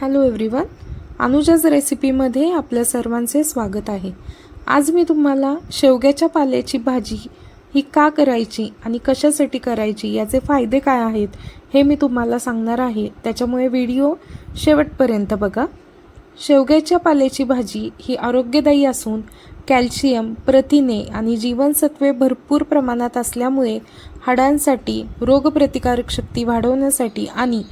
Hello everyone अनुजाज रेसिपीमध्ये आपल्या सर्वांचे स्वागत आहे. आज मी तुम्हाला शेवग्याच्या पाल्याची भाजी ही का करायची आणि कशासाठी करायची याचे फायदे काय आहेत हे मी तुम्हाला सांगणार आहे. त्याच्यामुळे व्हिडिओ शेवटपर्यंत बघा. शेवग्याच्या पाल्याची भाजी ही आरोग्यदायी असून कॅल्शियम प्रथिने आणि जीवनसत्वे भरपूर प्रमाणात असल्यामुळे हाडांसाठी रोगप्रतिकारक शक्ती वाढवण्यासाठी आणि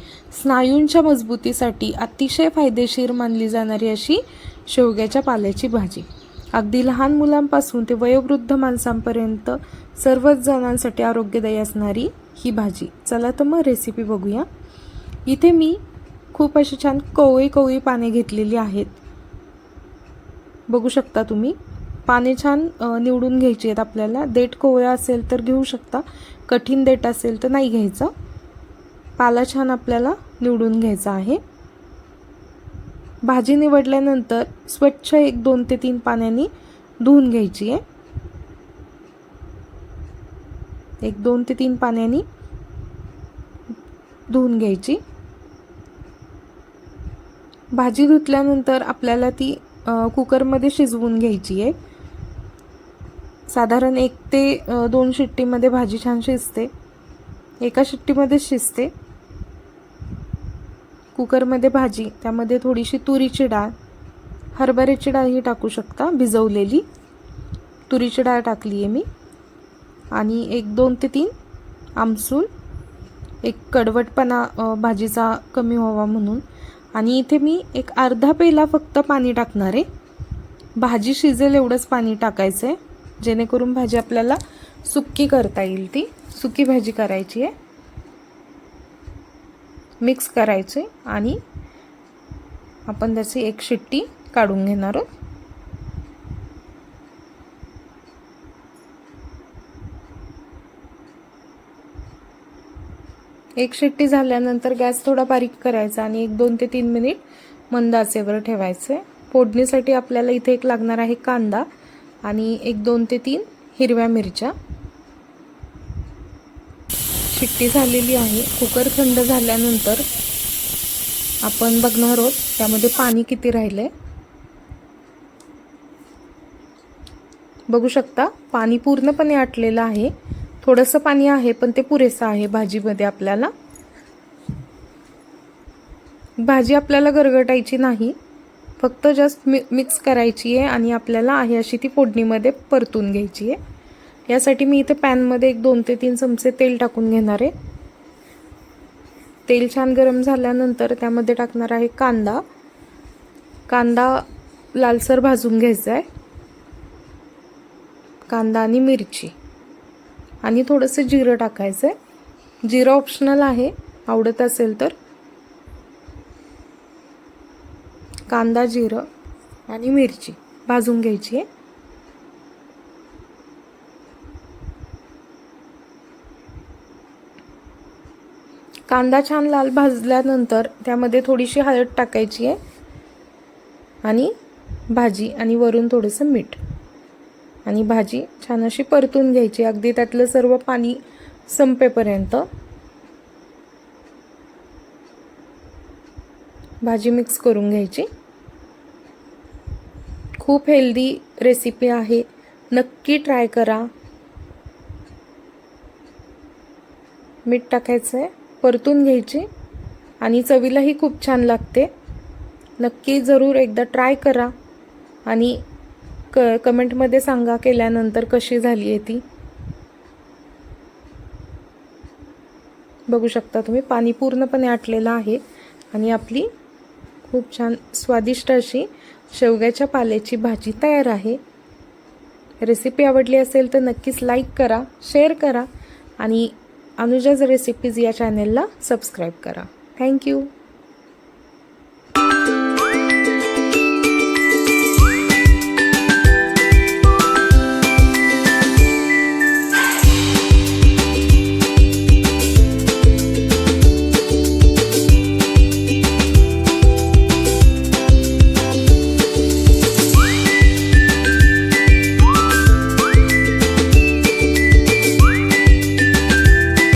स्नायूंच्या मजबूतीसाठी अतिशय फायदेशीर मानली जाणारी अशी शेवग्याच्या पाल्याची भाजी. अगदी लहान मुलांपासून ते वयोवृद्ध माणसांपर्यंत सर्वच जणांसाठी आरोग्यदायी असणारी ही भाजी. चला तर मग रेसिपी बघूया. इथे मी खूप अशी छान कवळी कवळी पाने घेतलेली आहेत. बघू शकता तुम्ही. पाने छान निवडून घ्यायची आहेत आपल्याला. देठ कोवळा असेल तर घेऊ शकता. कठीण देठ असेल तर नाही घ्यायचं. पाला छान आपल्याला निवडून घ्यायचा आहे. भाजी निवडल्यानंतर स्वच्छ एक दोन ते तीन पाण्याने धुवून घ्यायची आहे. एक दोन ते तीन पाण्याने धुवून घ्यायची. भाजी धुतल्यानंतर आपल्याला ती कुकरमध्ये शिजवून घ्यायची आहे. साधारण एक ते दोन शिट्टीमध्ये भाजी छान शिजते. एका शिट्टीमध्ये शिजते. कुकरमध्ये भाजी त्यामध्ये थोडीशी तुरीची डाळ. हरभऱ्याची डाळ ही टाकू शकता भिजवलेली. तुरीची डाळ टाकली आहे मी. आणि एक दोन ते तीन आमसूल. एक कडवटपणा भाजीचा कमी व्हावा म्हणून. आणि इथे मी एक अर्धा पेला फक्त पाणी टाकणार. आहे भाजी शिजेल एवढंच पाणी टाकायचं आहे जेणेकरून भाजी आपल्याला सुक्की करता येईल ती. सुकी भाजी करायची आहे. मिक्स करायचे आणि आपण त्याची एक शिट्टी काढून घेणार आहोत. एक शिट्टी झाल्यानंतर गॅस थोडा बारीक करायचा आणि एक दोन ते तीन मिनिट मंद आचेवर ठेवायचे. फोडणीसाठी आपल्याला इथे एक लागणार आहे कांदा. आणि एक दोन ते तीन हिरव्या मिरच्या. शिट्टी झालेली आहे. कुकर थंड झाल्यानंतर आपण बघणार आहोत त्यामध्ये पाणी किती राहिलंय. बघू शकता पाणी पूर्णपणे आटलेलं आहे. थोडंसं पाणी आहे पण ते पुरेसं आहे भाजीमध्ये आपल्याला. भाजी आपल्याला गरगटायची नाही. फक्त जस्ट मि मिक्स करायची आहे आणि आपल्याला आहे अशी ती फोडणीमध्ये परतून घ्यायची आहे. यासाठी मी इथे पॅनमध्ये एक दोन ते तीन चमचे तेल टाकून घेणार आहे. तेल छान गरम झाल्यानंतर त्यामध्ये टाकणार आहे कांदा. कांदा लालसर भाजून घ्यायचा आहे. कांदा आणि मिरची. आणि थोडंसं जिरं टाकायचं आहे. जिरं ऑप्शनल आहे. आवडत असेल तर. कांदा जिरं आणि मिरची भाजून घ्यायची आहे. कांदा छान लाल भाजल्यानंतर त्यामध्ये थोडीशी हळद टाकायची आहे आणि भाजी आणि वरून थोडंसं मीठ आणि भाजी छान अशी परतून घ्यायची अगदी त्यातलं सर्व पाणी संपेपर्यंत. भाजी मिक्स करून घ्यायची. खूप हेल्दी रेसिपी आहे. नक्की ट्राय करा. मीठ टाकायचं आहे परतून घ्यायची आणि चवीलाही खूप छान लागते. नक्की जरूर एकदा ट्राय करा आणि क कमेंटमध्ये सांगा केल्यानंतर कशी झाली आहे ती. बघू शकता तुम्ही पाणी पूर्णपणे आटलेलं आहे आणि आपली खूप छान स्वादिष्ट अशी शेवग्याच्या पाल्याची भाजी तयार आहे. रेसिपी आवडली असेल तर नक्कीच लाईक करा शेअर करा आणि अनुजाज रेसिपीज या चॅनेलला सबस्क्राईब करा. थँक्यू